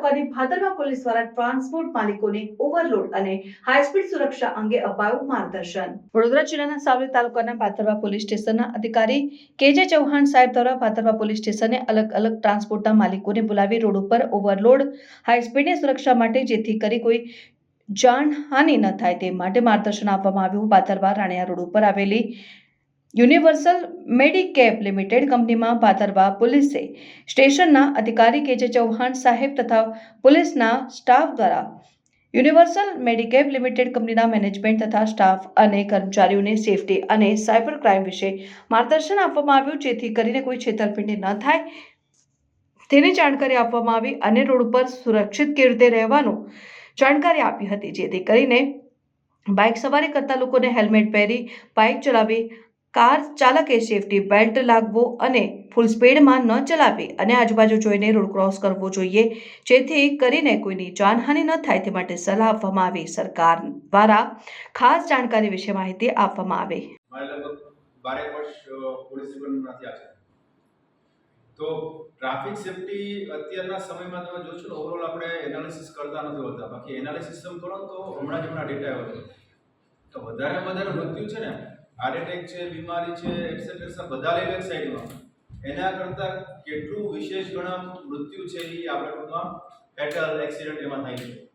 તાલુકાની ભાદરવા પોલીસ દ્વારા ટ્રાન્સપોર્ટ માલિકોને ઓવરલોડ અને હાઈસ્પીડ સુરક્ષા અંગે અપાયું માર્ગદર્શન. વડોદરા જિલ્લાના સાવલી તાલુકાના ભાદરવા પોલીસ સ્ટેશનના અધિકારી કેજે ચૌહાણ સાહેબ દ્વારા ભાદરવા પોલીસ સ્ટેશને અલગ અલગ ટ્રાન્સપોર્ટના માલિકોને બોલાવી રોડ ઉપર ઓવરલોડ, હાઈસ્પીડની સુરક્ષા માટે જેથી કરી કોઈ જાનહાનિ ન થાય તે માટે માર્ગદર્શન આપવામાં આવ્યું. ભાદરવા રાણિયા રોડ ઉપર આવેલી યુનિવર્સલ મેડિકેપ લિમિટેડ કંપનીમાં પાથરવા પોલીસે સ્ટેશનના અધિકારી કે જે ચૌહાણ સાહેબ તથા પોલીસના સ્ટાફ દ્વારા યુનિવર્સલ મેડિકેપ લિમિટેડ કંપનીના મેનેજમેન્ટ તથા સ્ટાફ અને કર્મચારીઓને સેફટી અને સાયબર ક્રાઇમ વિશે માર્ગદર્શન આપવામાં આવ્યું, જેથી કરીને કોઈ છેતરપિંડી ન થાય. તેની જાણકારી આપવામાં આવી અને રોડ ઉપર સુરક્ષિત કેવી રીતે રહેવાનું જાણકારી આપી હતી, જેથી કરીને બાઇક સવારી કરતા લોકોને હેલ્મેટ પહેરી બાઇક ચલાવી કાર ચાલકે સેફટી બેલ્ટ લાગવો અને ફૂલ સ્પીડમાં ન ચલાવવી અને આજુબાજુ જોઈને રોડ ક્રોસ કરવો જોઈએ. જેથી કરીને કોઈની જાનહાનિ ન થાય તે માટે સલાહ આપવામાં આવી સરકાર દ્વારા. ખાસ જાણકારી વિશે માહિતી આપવામાં આવી. તો ટ્રાફિક સેફટી અત્યારના સમયમાં તમે જોશો ને ઓવરઓલ આપણે એનાલિસિસ કરતા નથી હોતા. બાકી એનાલિસિસ કરો તો હમણાં જ હમણાં ડેટા આવ્યો તો વધારે વધારે મૃત્યુ છે ને હાર્ટ એટેક છે, બીમારી છે એટસેટ્રા બધા લઈ લે સાઈડમાં એના કરતાં કેટલું વિશેષ ગણા મૃત્યુ છે એ આપણે ટૂંકમાં ફેટલ એક્સિડન્ટ એમાં થાય છે.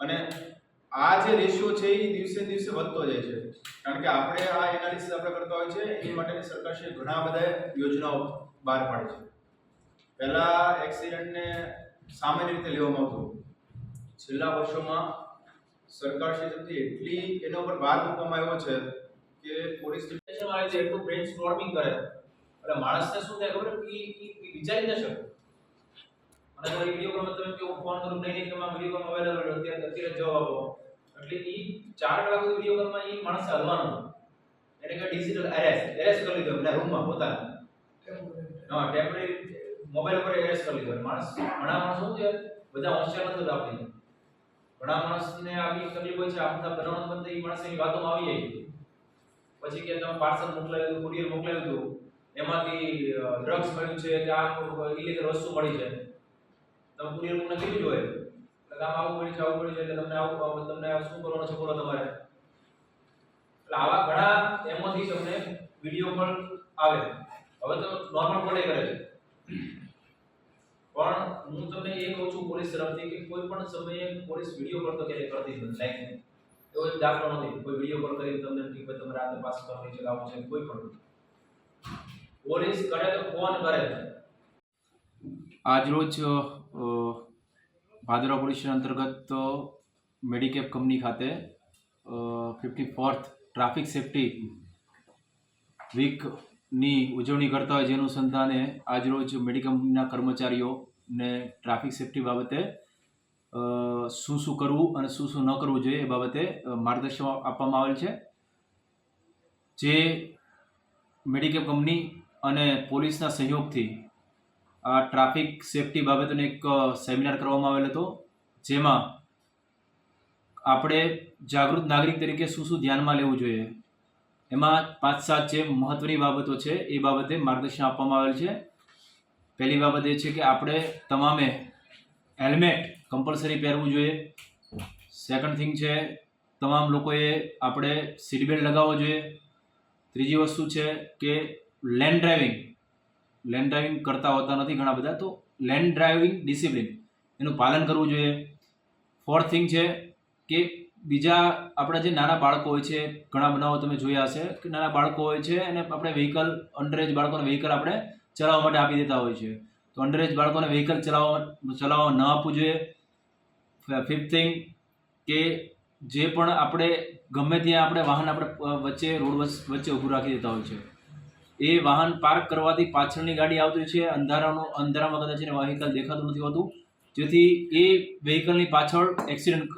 અને આ જે રેશિયો છે એ દિવસે દિવસે વધતો જાય છે. કારણ કે આપણે આ એનાલિસિસ આપણે કરતા હોય છે, એ માટેની સરકારશ્રીએ ઘણા બધા યોજનાઓ બહાર પાડે છે. પહેલાં એક્સિડન્ટને સામાન્ય રીતે લેવામાં આવતું. છેલ્લા વર્ષોમાં સરકારશ્રી તરફથી એટલી એના ઉપર ભાર મૂકવામાં આવ્યો છે કે પોલીસ સ્ટેશન આવે છે એટલું બ્રેન સ્ટોર્મિંગ કરે, એટલે માણસને શું થાય ખબર? કે ઈ વિચારી ન શકે. અને કોઈ વીડિયો કોલમાં તમે કેવું ફોન કરું, નહીં નહીં તમે વીડિયો અવેલેબલ અત્યારે અત્યારે જવાબ આપો. એટલે એ ચાર કલાક વીડિયો કોલમાં એ માણસ હલવાનું. એને કે ડિજિટલ એરેસ્ટ એરેસ્ટ કરી લીધો, એમના રૂમમાં પોતાને. હા ટેમ્પરરી મોબાઈલ ઉપર એરેસ્ટ કરી લીધો. માણસ, ઘણા માણસ શું છે, બધા હોશિયાર નથી આપણી. ઘણા માણસને આવી તકલીફ હોય છે આપણા બનાવવાનું બંધ એ માણસ એની વાતોમાં આવી જાય પછી કે તમે પાર્સલ મોકલાવ્યું હતું, કુરિયર મોકલાવ્યું હતું, એમાંથી ડ્રગ્સ મળ્યું છે કે આ ઇલીગલ વસ્તુ મળી છે તમે કુરિયર તમને કીધું હોય. એટલે આમ આવું મળી છે, આવું મળ્યું છે, એટલે તમને આવું તમને શું કરવાનો છે બોલો તમારે. એટલે આવા ઘણા એમાંથી તમને વીડિયો પણ આવે. હવે તો નોર્મલ કોલે કરે છે. પણ હું તમને એ કહું છું, પોલીસ તરફથી કે કોઈ પણ સમયે પોલીસ વીડિયો કોલ તો ક્યારેય કરતી નથી લાઈન એવો એક દાખલો નથી કોઈ વીડિયો કોલ કરીને તમને કે ભાઈ તમારે આ તપાસ કરવાની છે લાવવું છે, કોઈ પણ પોલીસ કરે તો ફોન કરે આજરોજ ભાદરા પોલીસ અંતર્ગત મેડિકેપ કંપની ખાતે ફિફ્ટી ફોર્થ ટ્રાફિક સેફટી વીકની ઉજવણી કરતા હોય જેનું સંધાને આજરોજ મેડિકલ કંપનીના કર્મચારીઓને ટ્રાફિક સેફટી બાબતે શું શું કરવું અને શું શું ન કરવું જોઈએ એ બાબતે માર્ગદર્શન આપવામાં આવેલ છે. જે મેડિકેમ કંપની અને પોલીસના સહયોગથી આ ટ્રાફિક સેફટી બાબતનો એક સેમિનાર કરવામાં આવેલ હતો, જેમાં આપણે જાગૃત નાગરિક તરીકે શું શું ધ્યાનમાં લેવું જોઈએ એમાં પાંચ સાત જે મહત્ત્વની બાબતો છે, એ બાબતે માર્ગદર્શન આપવામાં આવેલ છે. પહેલી બાબત એ છે કે આપણે તમામે હેલ્મેટ કમ્પલસરી પહેરવું જોઈએ. સેકન્ડ થિંગ છે, તમામ લોકોએ આપણે સીટ લગાવવો જોઈએ. ત્રીજી વસ્તુ છે કે લેન્ડ ડ્રાઇવિંગ લેન્ડ ડ્રાઇવિંગ કરતા હોતા નથી ઘણા બધા, તો લેન્ડ ડ્રાઇવિંગ ડિસિપ્લિન એનું પાલન કરવું જોઈએ. ફોર્થ થિંગ છે કે બીજા આપણા જે નાના બાળકો હોય છે, ઘણા બનાવો તમે જોયા હશે, કે નાના બાળકો હોય છે અને આપણે વ્હીકલ અંડરેજ બાળકોને વ્હીકલ આપણે ચલાવવા માટે આપી દેતા હોય છે. તો અંડરેજ બાળકોને વ્હીકલ ચલાવવા ચલાવવા ન આપવું જોઈએ. ફિફ્થ થિંગ કે જે પણ આપણે, ગમે ત્યાં આપણે વાહન આપણે વચ્ચે, રોડ વચ- વચ્ચે ઊભું રાખી દેતા હોય છે. એ વાહન પાર્ક કરવાથી પાછળની ગાડી આવતી છે, અંધારાનો, અંધારામાં કદાચ એને વ્હીકલ દેખાતું નથી હોતું, જેથી એ વ્હીકલની પાછળ એક્સિડન્ટ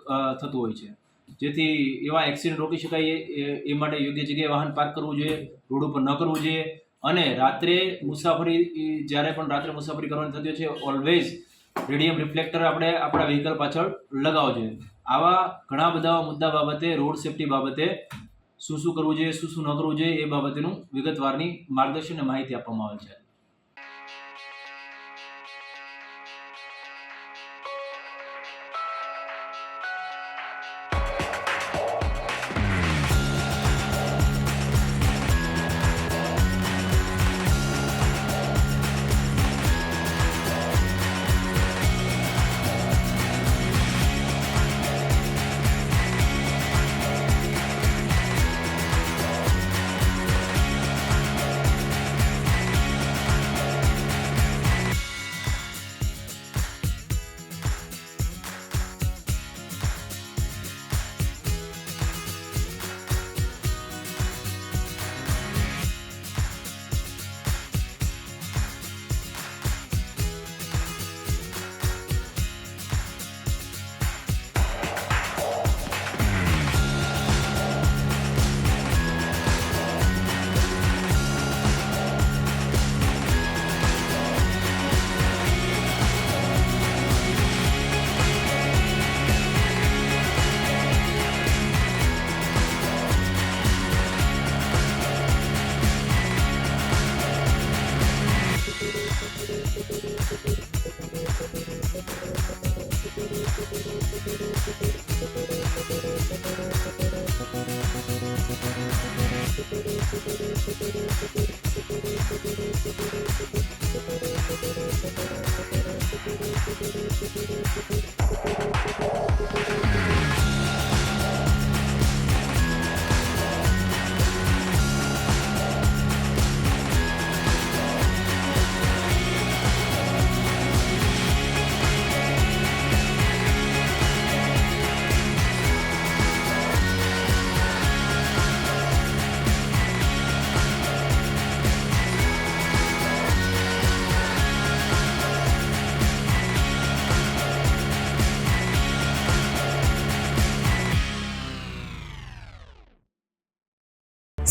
થતું હોય છે. જેથી એવા એક્સિડન્ટ રોકી શકાય એ- એ માટે યોગ્ય જગ્યાએ વાહન પાર્ક કરવું જોઈએ, રોડ ઉપર ન કરવું જોઈએ. અને રાત્રે મુસાફરી જ્યારે પણ રાત્રે મુસાફરી કરવાની થતી છે ઓલવેઝ રેડિયમ રિફ્લેક્ટર આપણે આપણા વ્હીકલ પાછળ લગાવવો જોઈએ. આવા ઘણા બધા મુદ્દા બાબતે રોડ સેફટી બાબતે શું શું કરવું જોઈએ, શું શું ન કરવું જોઈએ એ બાબતેનું વિગતવારની માર્ગદર્શન અને માહિતી આપવામાં આવે છે. Thank you.